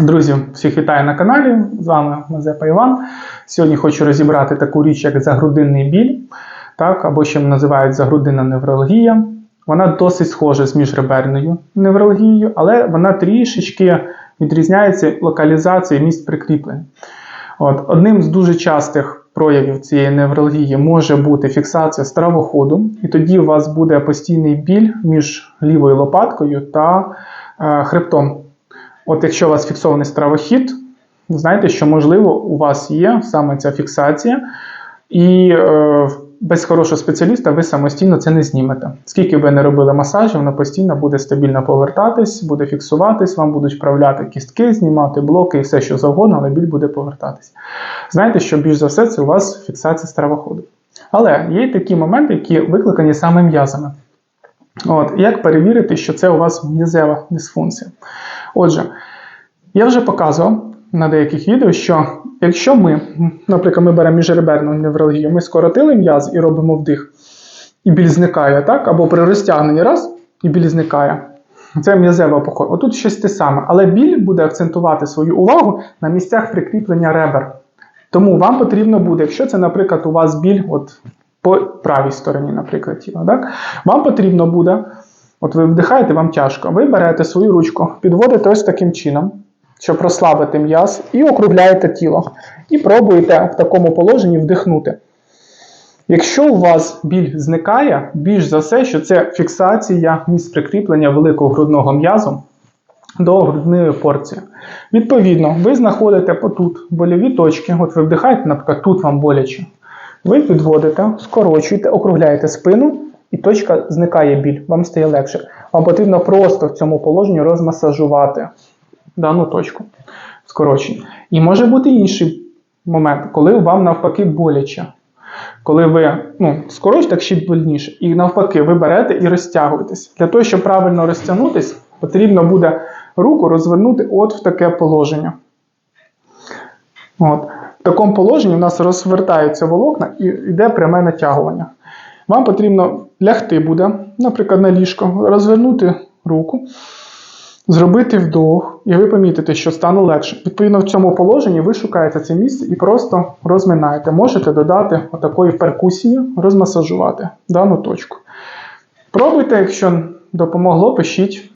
Друзі, всіх вітаю на каналі. З вами Мазепа Іван. Сьогодні хочу розібрати таку річ, як загрудинний біль, так, або ще називають загрудинна невралгія. Вона досить схожа з міжреберною невралгією, але вона трішечки відрізняється локалізацією місць прикріплень. От, одним з дуже частих проявів цієї невралгії може бути фіксація стравоходу, і тоді у вас буде постійний біль між лівою лопаткою та е, хребтом. От якщо у вас фіксований стравохід, знайте, що можливо у вас є саме ця фіксація, і е, без хорошого спеціаліста ви самостійно це не знімете. Скільки ви не робили масажів, воно постійно буде стабільно повертатись, буде фіксуватись, вам будуть вправляти кістки, знімати блоки і все, що завгодно, але біль буде повертатись. Знаєте, що більш за все це у вас фіксація стравоходу. Але є такі моменти, які викликані саме м'язами. От, Як перевірити, що це у вас м'язева дисфункція? Отже, я вже показував на деяких відео, що якщо ми, наприклад, ми беремо міжреберну невралгію, ми скоротили м'яз і робимо вдих, і біль зникає, так? або при розтягненні раз, і біль зникає. Це м'язева покой. Отут щось те саме, але біль буде акцентувати свою увагу на місцях прикріплення ребер. Тому вам потрібно буде, якщо це, наприклад, у вас біль от, по правій стороні, наприклад, тіла, так? вам потрібно буде. От ви вдихаєте, вам тяжко. Ви берете свою ручку, підводите ось таким чином, щоб розслабити м'яз, і округляєте тіло. І пробуєте в такому положенні вдихнути. Якщо у вас біль зникає, більш за все, що це фіксація місць прикріплення великого грудного м'язу до грудної порції. Відповідно, ви знаходите отут больові точки, от ви вдихаєте, наприклад, тут вам боляче. Ви підводите, скорочуєте, округляєте спину і точка зникає біль, вам стає легше. Вам потрібно просто в цьому положенні розмасажувати дану точку скорочення. І може бути інший момент, коли вам навпаки боляче. Коли ви ну, скорочите, так ще больніше. І навпаки, ви берете і розтягуєтесь. Для того, щоб правильно розтягнутися, потрібно буде руку розвернути от в таке положення. От. В такому положенні у нас розвертаються волокна і йде пряме натягування. Вам потрібно лягти буде, наприклад, на ліжко, розвернути руку, зробити вдох, і ви помітите, що стане легше. Відповідно, в цьому положенні ви шукаєте це місце і просто розминаєте. Можете додати отакої перкусії, розмасажувати дану точку. Пробуйте, якщо допомогло, пишіть.